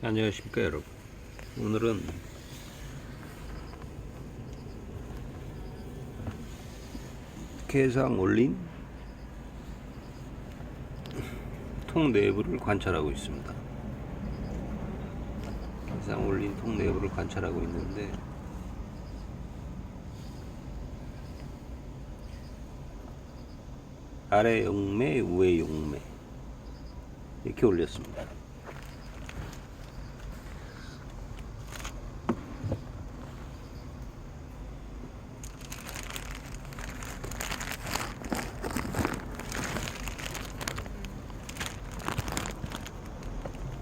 안녕하십니까 여러분. 오늘은 개상 올린 통 내부를 관찰하고 있습니다. 개상 올린 통 내부를 관찰하고 있는데 아래 용매 위에 용매 이렇게 올렸습니다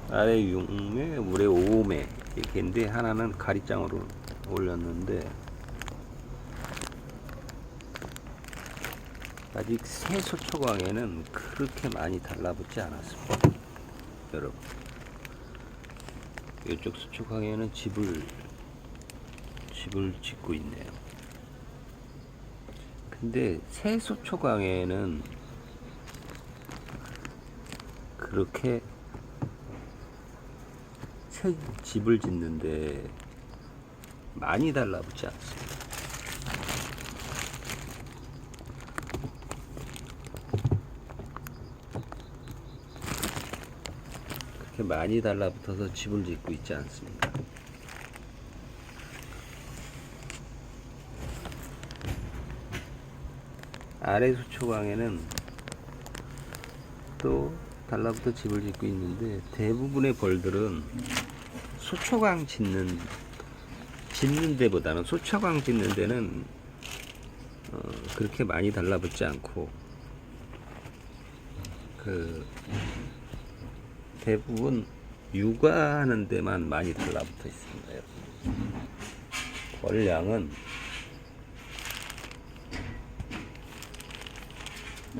아래 6매, 물에 5매 이렇게인데 하나는 가리장으로 올렸는데 아직 새 소초광에는 그렇게 많이 달라붙지 않았습니다. 여러분 이쪽 소초광에는 집을 집을 짓고 있네요. 근데 새 소초광에는 그렇게 새 집을 짓는데 많이 달라붙지 않습니다. 그렇게 많이 달라붙어서 집을 짓고 있지 않습니다. 아래 수초강에는 또 달라붙어 집을 짓고 있는데 대부분의 벌들은 소초강 짓는 짓는 데보다는 소초강 짓는 데는 어, 그렇게 많이 달라붙지 않고 그 대부분 육아하는 데만 많이 달라붙어 있습니다. 벌량은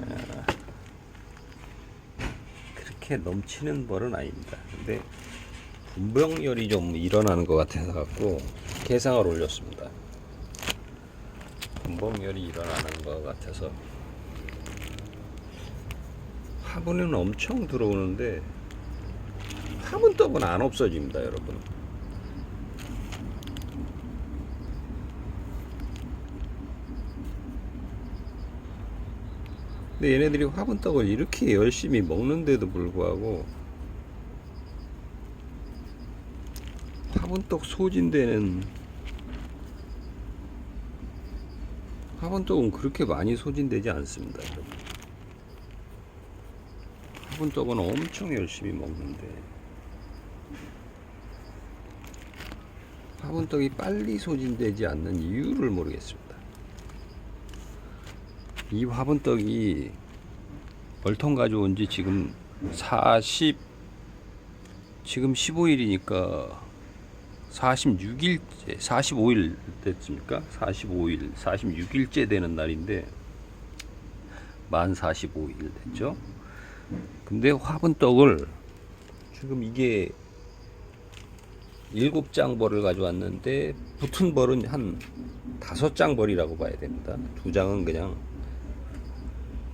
아, 그렇게 넘치는 벌은 아닙니다. 근데 분병열이 좀 일어나는 것 같아서 갖고 개상을 올렸습니다. 분병열이 일어나는 것 같아서 화분은 엄청 들어오는데 화분떡은 안 없어집니다, 여러분. 근데 얘네들이 화분떡을 이렇게 열심히 먹는데도 불구하고 화분떡 소진되는 화분떡은 그렇게 많이 소진되지 않습니다. 화분떡은 엄청 열심히 먹는데 화분떡이 빨리 소진되지 않는 이유를 모르겠습니다. 이 화분떡이 얼통 가져온 지 지금 40 지금 15일이니까 46일째 45일 됐습니까? 45일 46일째 되는 날인데 만 45일 됐죠? 근데 화분떡을 지금 이게 일곱 장 벌을 가져왔는데 붙은 벌은 한 다섯 장 벌이라고 봐야 됩니다. 두 장은 그냥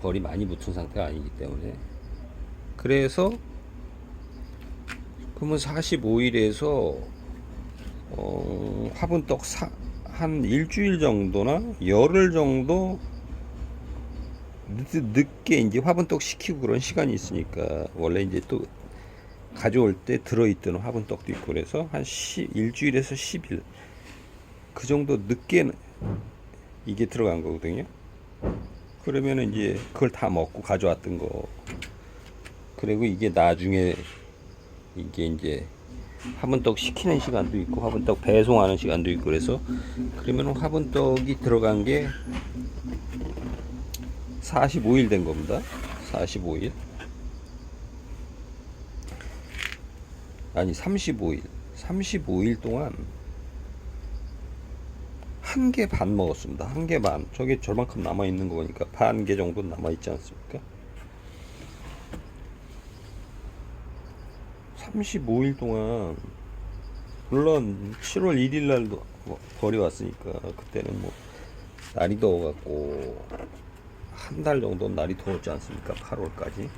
벌이 많이 붙은 상태가 아니기 때문에 그래서 그러면 45일에서 어, 화분떡 사, 한 일주일 정도나 열흘 정도 늦, 늦게 이제 화분떡 시키고 그런 시간이 있으니까 원래 이제 또 가져올 때 들어있던 화분떡도 있고 그래서 한 시, 일주일에서 10일 그 정도 늦게 이게 들어간 거거든요. 그러면 이제 그걸 다 먹고 가져왔던 거. 그리고 이게 나중에 이게 이제 화분떡 시키는 시간도 있고 화분떡 배송하는 시간도 있고 그래서 그러면 화분떡이 들어간 게 45일 된 겁니다. 45일. 아니 35일. 35일 동안 한 개 반 먹었습니다. 한 개 반. 저게 저만큼 남아 있는 거니까 반 개 정도 남아 있지 않습니까? 35일 동안 물론 7월 1일 날도 뭐 벌이 왔으니까 그때는 뭐 날이 더워갖고 한 달 정도 날이 더웠지 않습니까? 8월까지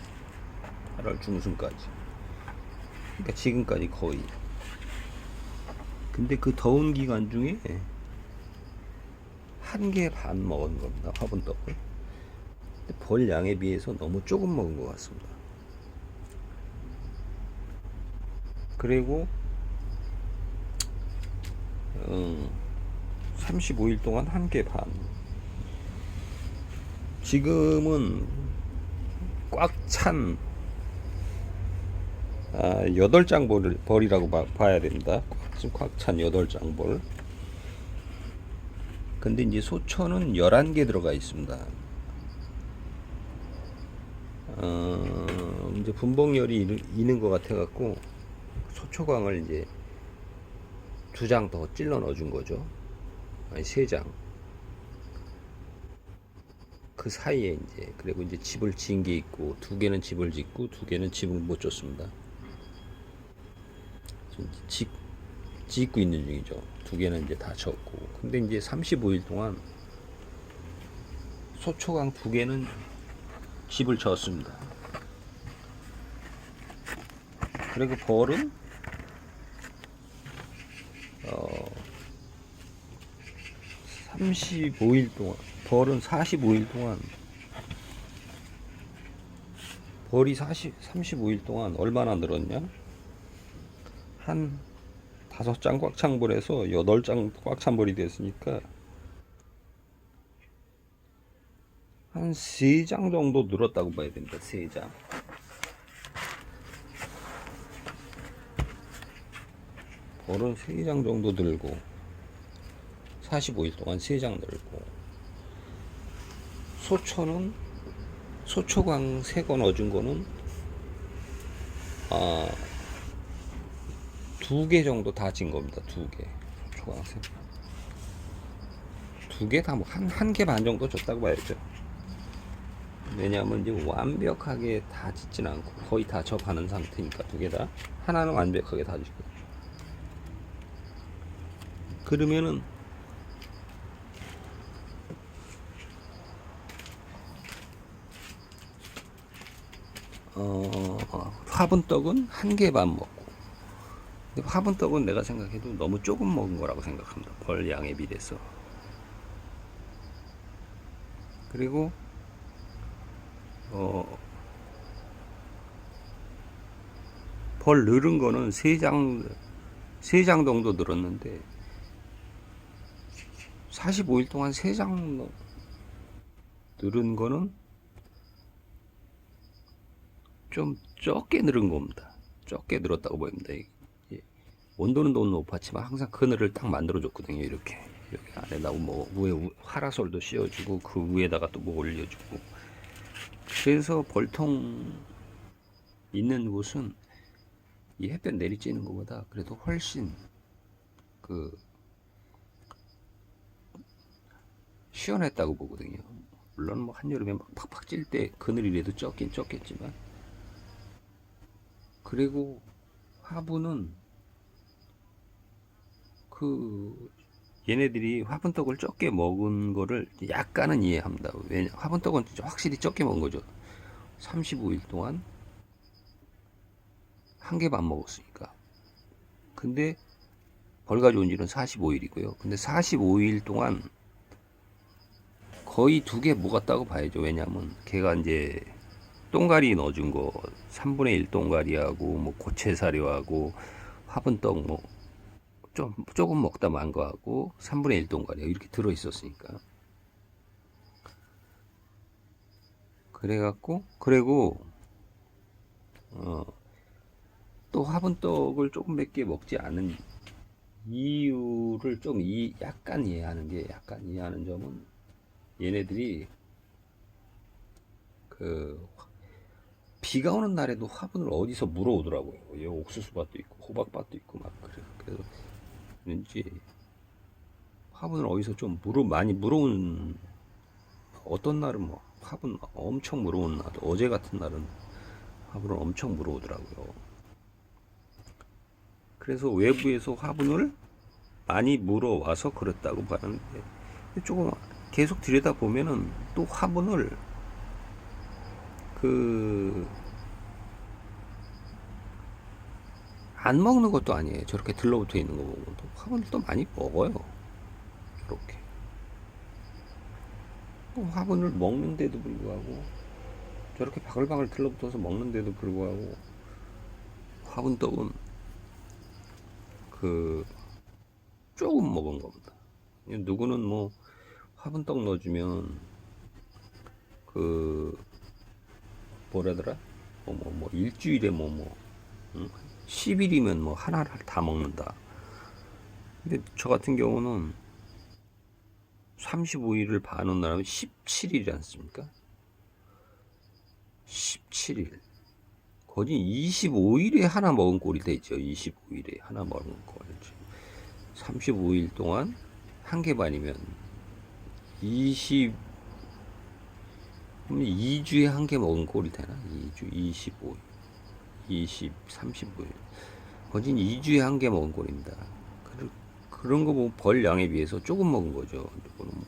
8월 중순까지 그러니까 지금까지 거의. 근데 그 더운 기간 중에 한 개 반 먹은 겁니다. 화분떡을. 벌 양에 비해서 너무 조금 먹은 것 같습니다. 그리고 음, 35일 동안 한 개 반. 지금은 꽉찬 아, 8장 벌, 벌이라고 봐, 봐야 됩니다. 꽉찬 8장 벌. 근데 이제 소초는 11개 들어가 있습니다. 어, 이제 분봉열이 있는- 것 같아 갖고 소초광을 이제 두 장 더 찔러 넣어 준 거죠. 아니 세 장. 그 사이에 이제 그리고 이제 집을 지은 게 있고 두 개는 집을 짓고 두 개는 집을 못 줬습니다. 지금 짓 짓고 있는 중이죠. 두 개는 이제 다 졌고 근데 이제 35일 동안 소초강 두 개는 집을 졌습니다. 그리고 벌은 어 35일 동안 벌은 45일 동안 벌이 40 35일 동안 얼마나 늘었냐? 한 다섯 장 꽉찬 벌에서 여덟 장 꽉찬 벌이 됐으니까 한 세 장 정도 늘었다고 봐야 됩니다. 세 장. 벌은 세장 정도 늘고 45일 동안 세장 늘고 소초는 소초광 세건 얻은 거는 아, 두 개 정도 다 진 겁니다. 두 개. 개. 두개 다 뭐 한 한 개 반 정도 줬다고 봐야죠. 왜냐하면 이제 완벽하게 다 짓진 않고 거의 다 접하는 상태니까 두 개 다. 하나는 완벽하게 다 짓고. 그러면은 어, 화분떡은 한 개 반 먹고 근데 화분떡은 내가 생각해도 너무 조금 먹은 거라고 생각합니다. 벌 양에 비해서. 그리고 어, 벌 늘은 거는 세 장, 세장 정도 늘었는데 45일 동안 세장 늘은 거는 좀 적게 늘은 겁니다. 적게 늘었다고 보입니다. 온도는 너무 높았지만 항상 그늘을 딱 만들어 줬거든요. 이렇게 여기 안에다 뭐 위에 우- 파라솔도 씌워주고 그 위에다가 또 뭐 올려주고 그래서 벌통 있는 곳은 이 햇볕 내리쬐는 것보다 그래도 훨씬 그 시원했다고 보거든요. 물론 뭐 한여름에 막 팍팍 찔 때 그늘이라도 쪘긴 쪘겠지만 그리고 화분은 그 얘네들이 화분떡을 적게 먹은 거를 약간은 이해합니다. 왜냐 화분떡은 진짜 확실히 적게 먹은 거죠. 35일 동안 한 개 반 먹었으니까. 근데 벌 가져온 지는 45일이고요. 근데 45일 동안 거의 두 개 먹었다고 봐야죠. 왜냐면 걔가 이제 똥가리 넣어준 거 3분의 1 똥가리하고 뭐 고체 사료하고 화분떡 뭐 좀 조금 먹다 만 거하고 3분의 1 똥가리 이렇게 들어 있었으니까 그래갖고 그리고 어, 또 화분떡을 조금밖에 먹지 않은 이유를 좀 이, 약간 이해하는 게 약간 이해하는 점은 얘네들이 그 비가 오는 날에도 화분을 어디서 물어오더라고요. 여기 옥수수밭도 있고 호박밭도 있고 막 그래요. 그래서 왠지 화분을 어디서 좀 물어 많이 물어온 어떤 날은 뭐 화분 엄청 물어온 날 어제 같은 날은 화분을 엄청 물어오더라고요. 그래서 외부에서 화분을 많이 물어와서 그랬다고 봐는데 조금 계속 들여다 보면은 또 화분을 그 안 먹는 것도 아니에요. 저렇게 들러붙어 있는 거 보면 또 화분을 또 많이 먹어요. 이렇게. 어, 화분을 먹는데도 불구하고 저렇게 바글바글 들러붙어서 먹는데도 불구하고 화분떡은 그 조금 먹은 겁니다. 누구는 뭐 화분떡 넣어주면 그 뭐라더라? 뭐 뭐 뭐 일주일에 뭐 뭐 응? 10일이면 뭐 하나를 다 먹는다. 근데 저 같은 경우는 35일을 반은 나면 17일이지 않습니까? 17일. 거진 25일에 하나 먹은 꼴이 되죠. 25일에 하나 먹은 꼴이지. 35일 동안 한 개 반이면 20 그럼 2주에 한 개 먹은 꼴이 되나? 2주 25일. 20, 35일. 거진 2주에 한 개 먹은 꼴입니다. 그, 그런 거 보면 벌 양에 비해서 조금 먹은 거죠. 이거는 뭐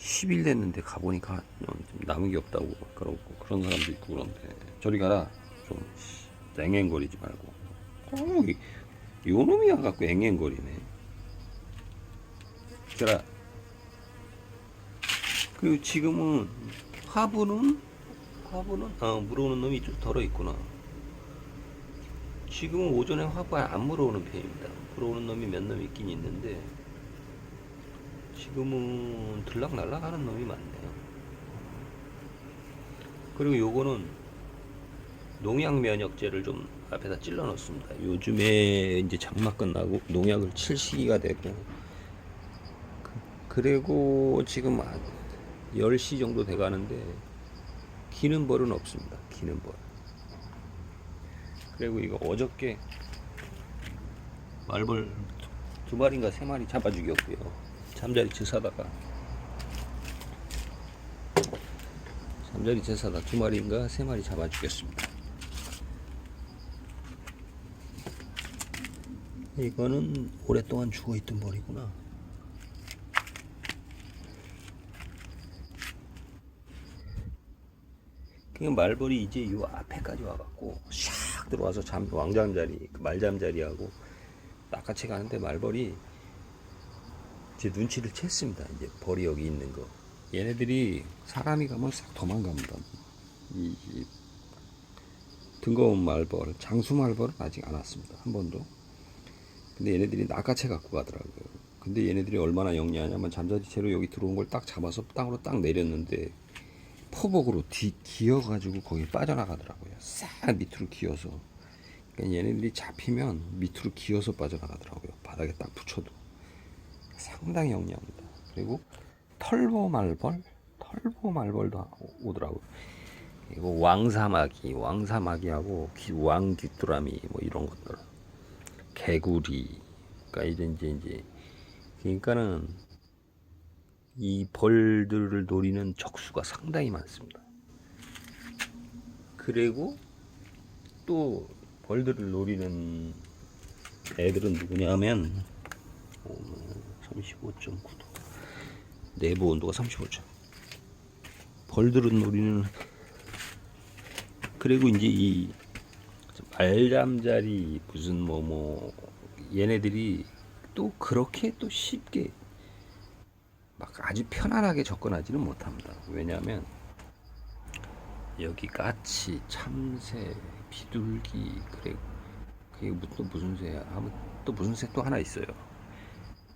10일 됐는데 가보니까 좀 남은 게 없다고 그러고 그런 사람도 있고 그런데 저리 가라. 좀 앵앵거리지 말고. 어, 이- 요 놈이 와갖고 앵앵거리네. 저라. 그리고 지금은 화분은 화분은 아 물어오는 놈이 좀 덜어 있구나. 지금은 오전에 화분 안 물어오는 편입니다. 물어오는 놈이 몇 놈 있긴 있는데 지금은 들락날락 하는 놈이 많네요. 그리고 요거는 농약 면역제를 좀 앞에다 찔러 넣습니다. 요즘에 이제 장마 끝나고 농약을 칠 시기가 되고 그리고 지금 한 10시 정도 돼 가는데 기는 벌은 없습니다. 기는 벌. 그리고 이거 어저께 말벌 두- 두 마리인가 세 마리 잡아 죽였고요. 잠자리채 사다가 잠자리채 사다 두 마리인가 세 마리 잡아 죽였습니다. 이거는 오랫동안 죽어 있던 벌이구나. 그 말벌이 이제 요 앞에까지 와갖고 샥 들어와서 잠 왕잠자리 그 말잠자리하고 낚아채 가는데 말벌이 제 눈치를 챘습니다. 이제 벌이 여기 있는 거. 얘네들이 사람이 가면 싹 도망갑니다. 이, 이 등거운 말벌, 장수 말벌은 아직 안 왔습니다. 한 번도. 근데 얘네들이 낚아채 갖고 가더라고요. 근데 얘네들이 얼마나 영리하냐면 잠자리 채로 여기 들어온 걸 딱 잡아서 땅으로 딱 내렸는데 포복으로 뒤 기어가지고 거기 빠져나가더라고요. 싹 밑으로 기어서. 그러니까 얘네들이 잡히면 밑으로 기어서 빠져나가더라고요. 바닥에 딱 붙여도. 상당히 영리합니다. 그리고 털보 말벌, 털보 말벌도 오더라고요. 그리고 왕사마귀, 왕사마귀하고 귀- 왕귀뚜라미 뭐 이런 것들, 개구리, 그러니까 이제 이제 이제 그러니까는 이 벌들을 노리는 적수가 상당히 많습니다. 그리고 또 벌들을 노리는 애들은 누구냐면 35.9도 내부 온도가 35점 벌들은 노리는 그리고 이제 이 알잠자리 무슨 뭐뭐 얘네들이 또 그렇게 또 쉽게 막 아주 편안하게 접근하지는 못합니다. 왜냐하면 여기 까치, 참새, 비둘기 그래 그게 무- 또 무슨 새야? 아무 또 무슨 새 또 하나 있어요.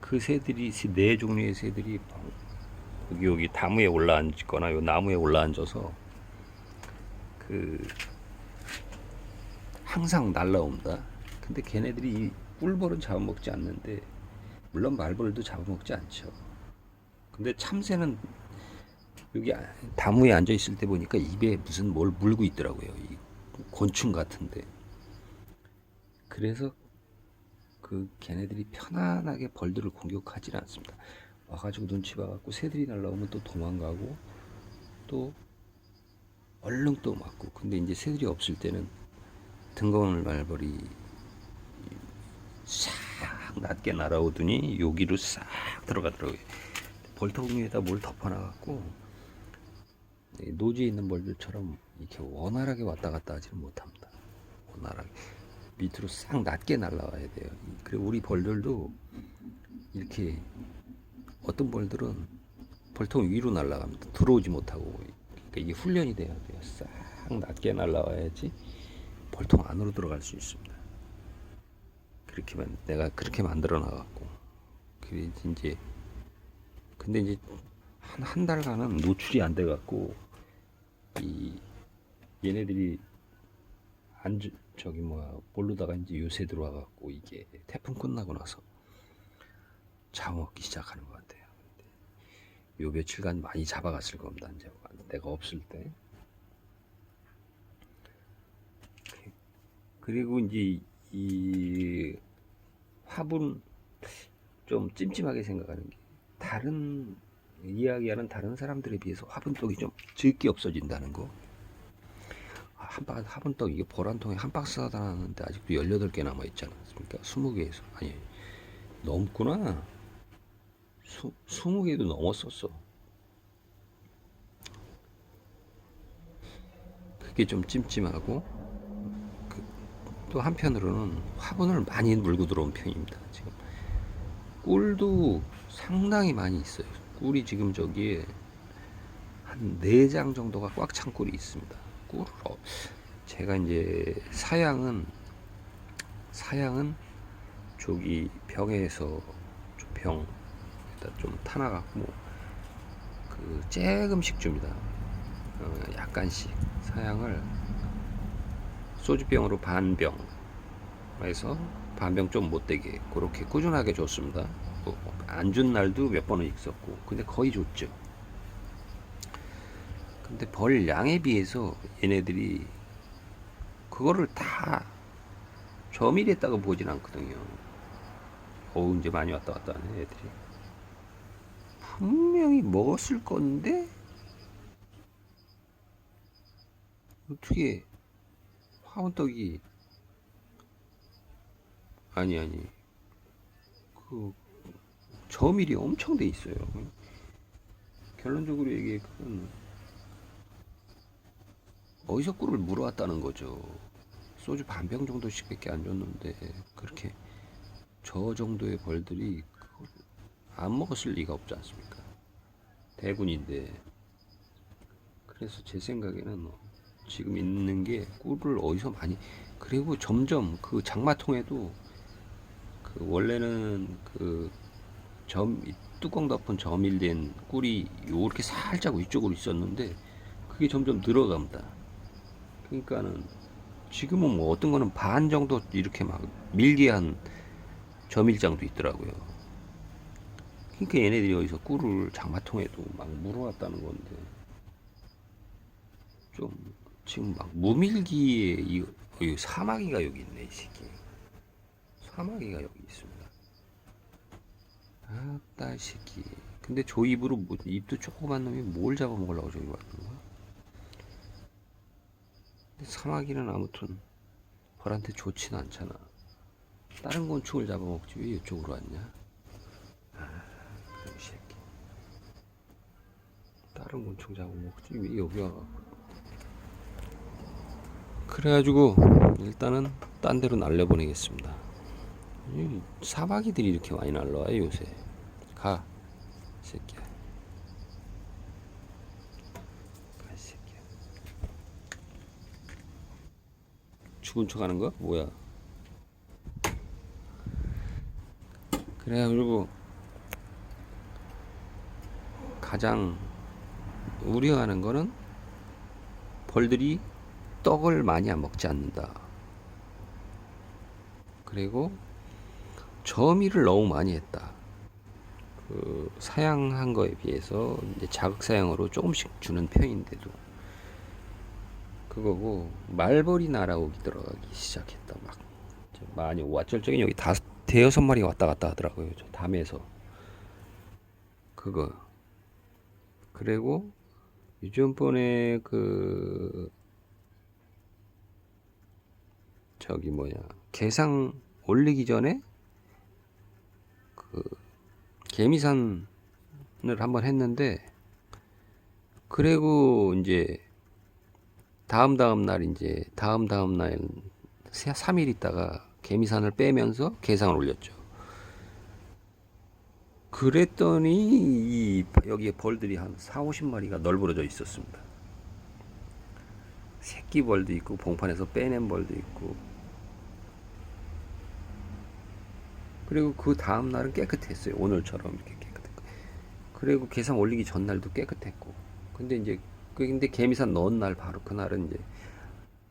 그 새들이 새- 네 종류의 새들이 여기 여기 나무에 올라앉거나 요 나무에 올라앉아서 그 항상 날라옵니다. 근데 걔네들이 이 꿀벌은 잡아먹지 않는데 물론 말벌도 잡아먹지 않죠. 근데 참새는 여기 아- 나무에 앉아 있을 때 보니까 입에 무슨 뭘 물고 있더라고요. 이 곤충 같은데. 그래서 그 걔네들이 편안하게 벌들을 공격하지 않습니다. 와가지고 눈치 봐갖고 새들이 날라오면 또 도망가고 또 얼른 또 맞고. 근데 이제 새들이 없을 때는 등거울 말벌이 싹 낮게 날아오더니 여기로 싹 들어가더라고요. 벌통 위에다 뭘 덮어놔갖고 이 노지에 있는 벌들처럼 이렇게 원활하게 왔다 갔다 하지는 못합니다. 원활하게 밑으로 싹 낮게 날라와야 돼요. 그리고 우리 벌들도 이렇게 어떤 벌들은 벌통 위로 날아갑니다. 들어오지 못하고 그러니까 이게 훈련이 돼야 돼요. 싹 낮게 날아와야지 벌통 안으로 들어갈 수 있습니다. 그렇게만 내가 그렇게 만들어 놔갖고 그래 이제 근데 이제 한 한 달간은 노출이 안 돼갖고 이 얘네들이 안 주- 저기 뭐야 모르다가 이제 요새 들어와갖고 이게 태풍 끝나고 나서 잡아먹기 시작하는 것 같아요. 요 며칠간 많이 잡아갔을 겁니다. 이제 내가 없을 때. 그리고 이제 이 화분 좀 찜찜하게 생각하는 게 다른 이야기하는 다른 사람들에 비해서 화분떡이 좀 적게 없어진다는 거. 아, 한 박, 화분떡 이게 보란 통에 한 박스 사다 놨는데 아직도 18개 남아 있지 않습니까? 20개에서 아니 넘구나. 수, 20개도 넘었었어. 그게 좀 찜찜하고 그, 또 한편으로는 화분을 많이 물고 들어온 편입니다. 지금 꿀도 상당히 많이 있어요. 꿀이 지금 저기에 한네장 정도가 꽉 찬 꿀이 있습니다. 꿀을 어, 제가 이제 사양은 사양은 저기 병에서 좀 병에다 좀 타나갖고 그 조금씩 줍니다. 어, 약간씩 사양을 소주병으로 반병 해서 반병 좀 못되게 그렇게 꾸준하게 줬습니다. 안 준 날도 몇 번은 있었고 근데 거의 줬죠. 근데 벌 양에 비해서 얘네들이 그거를 다 저밀했다고 보진 않거든요. 어우 이제 많이 왔다 갔다 하네 애들이. 분명히 먹었을 건데 어떻게 화원떡이 아니 아니 그 저밀이 엄청 돼 있어요. 결론적으로 얘기하면 어디서 꿀을 물어왔다는 거죠. 소주 반 병 정도씩밖에 안 줬는데 그렇게 저 정도의 벌들이 안 먹었을 리가 없지 않습니까? 대군인데 그래서 제 생각에는 뭐 지금 있는 게 꿀을 어디서 많이 그리고 점점 그 장마통에도 그 원래는 그 점 뚜껑 덮은 저밀된 꿀이 요렇게 살짝 위쪽으로 있었는데 그게 점점 늘어갑니다. 그러니까는 지금은 뭐 어떤 거는 반 정도 이렇게 막 밀게 한 저밀장도 있더라고요. 그러니까 얘네들이 여기서 꿀을 장마통에도 막 물어왔다는 건데 좀 지금 막 무밀기에 이, 이 사마귀가 여기 있네 이 새끼. 사마귀가 여기 있습니다. 아따 이 새끼. 근데 저 입으로 뭐, 입도 조그만 놈이 뭘 잡아먹으려고 저기 왔는 거야? 근데 사마귀는 아무튼 벌한테 좋진 않잖아. 다른 곤충을 잡아먹지 왜 이쪽으로 왔냐? 아, 그럼 이 새끼. 다른 곤충 잡아먹지 왜 여기 와갖고. 그래가지고 일단은 딴 데로 날려보내겠습니다. 이 사마귀들이 이렇게 많이 날라와요 요새. 가, 이 새끼야. 가, 이 새끼야. 죽은 척 하는 거? 뭐야? 그래가지고 가장 우려하는 거는 벌들이 떡을 많이 안 먹지 않는다. 그리고 저미를 너무 많이 했다. 그 사양한 거에 비해서 이제 자극 사양으로 조금씩 주는 편인데도 그거고 말벌이 날아오기 들어가기 시작했다. 막 많이 왓절적인 여기 다섯 대여섯 마리 왔다 갔다 하더라고요. 저 담에서 그거 그리고 유전번에 그 저기 뭐냐 개상 올리기 전에 그 개미산을 한번 했는데 그리고 이제 다음 다음 날 이제 다음 다음 날 3일 있다가 개미산을 빼면서 개상을 올렸죠. 그랬더니 이 여기에 벌들이 한 4, 50마리가 널브러져 있었습니다. 새끼 벌도 있고 봉판에서 빼낸 벌도 있고 그리고 그 다음 날은 깨끗했어요. 오늘처럼 이렇게 깨끗했고. 그리고 개상 올리기 전날도 깨끗했고. 근데 이제 그 근데 개미산 넣은 날 바로 그날은 이제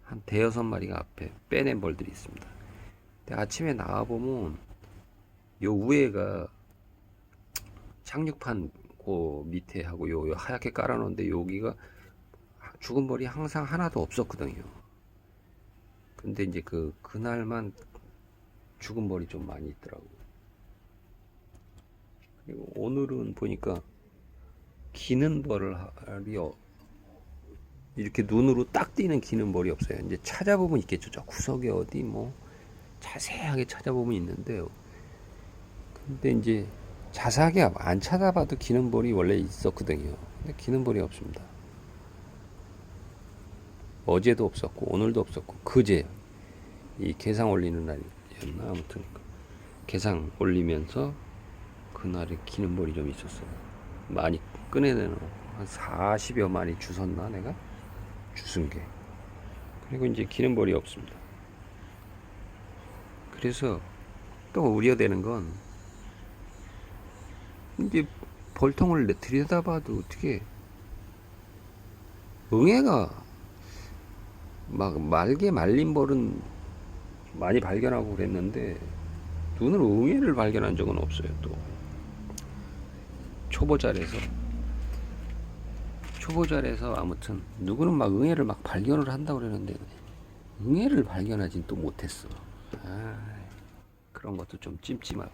한 대여섯 마리가 앞에 빼낸 벌들이 있습니다. 근데 아침에 나와 보면 요 위에가 착륙판 그 밑에 하고 요, 요 하얗게 깔아놓은데 여기가 죽은 벌이 항상 하나도 없었거든요. 근데 이제 그 그날만 죽은 벌이 좀 많이 있더라고. 그리고 오늘은 보니까 기는 벌이 어- 이렇게 눈으로 딱 띄는 기는 벌이 없어요. 이제 찾아보면 있겠죠. 저 구석에 어디 뭐 자세하게 찾아보면 있는데요. 근데 이제 자세하게 안 찾아봐도 기는 벌이 원래 있었거든요. 근데 기는 벌이 없습니다. 어제도 없었고 오늘도 없었고 그제 이 개상 올리는 날 이었나 아무튼 개상 올리면서 그날에 기는 벌이 좀 있었어요. 많이 꺼내내는 한 40여 마리 주웠나 내가 주순 게 그리고 이제 기는 벌이 없습니다. 그래서 또 우려되는 건 이제 벌통을 들여다봐도 어떻게 응애가 막 말게 말린 벌은 많이 발견하고 그랬는데 눈으로 응애를 발견한 적은 없어요 또. 초보자래서. 초보자래서 아무튼 누구는 막 응애를 막 발견을 한다고 그러는데 응애를 발견하진 또 못했어. 아 그런 것도 좀 찜찜하고.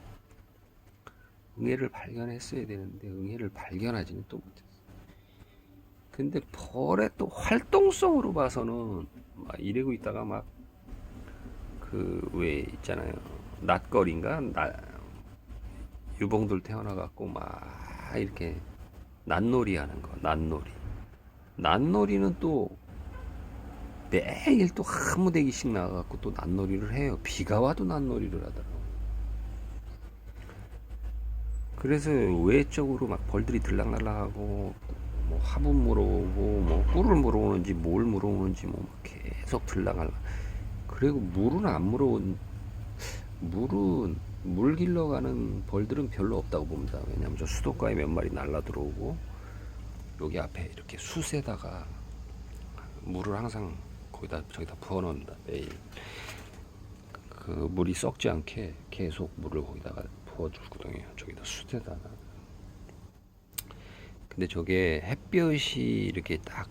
응애를 발견했어야 되는데 응애를 발견하지는 또 못했어. 근데 벌의 또 활동성으로 봐서는 막 이러고 있다가 막 그 왜 있잖아요. 낫거리인가? 나 유봉들 태어나 갖고 막 이렇게 낫놀이 하는 거 낫놀이. 낫놀이는 또 매일 또한 무대기씩 나가갖고 또 낫놀이를 해요. 비가 와도 낫놀이를 하더라고. 그래서 외적으로 막 벌들이 들락날락하고 뭐 화분 물어오고 뭐 꿀을 물어오는지 뭘 물어오는지 뭐 계속 들락날락 그리고 물은 안 물어온 물은 물 길러 가는 벌들은 별로 없다고 봅니다. 왜냐면 저 수도가에 몇 마리 날라 들어오고 여기 앞에 이렇게 숯에다가 물을 항상 거기다 저기다 부어 놓는다. 매일. 그 물이 썩지 않게 계속 물을 거기다가 부어 주거든요. 저기다 숯에다가. 근데 저게 햇볕이 이렇게 딱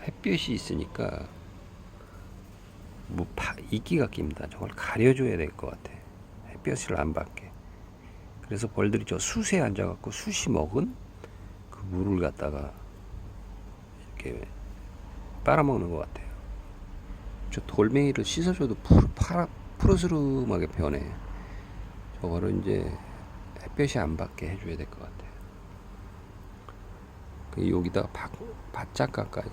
햇볕이 있으니까 뭐 파, 이끼가 낍니다. 저걸 가려줘야 될 것 같아. 햇볕을 안 받게. 그래서 벌들이 저 숯에 앉아갖고 숯이 먹은 그 물을 갖다가 이렇게 빨아먹는 것 같아요. 저 돌멩이를 씻어줘도 푸르, 파라, 푸르스름하게 변해. 저거를 이제 햇볕이 안 받게 해줘야 될 것 같아요. 그 여기다가 바, 바짝 가까이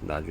놔줘야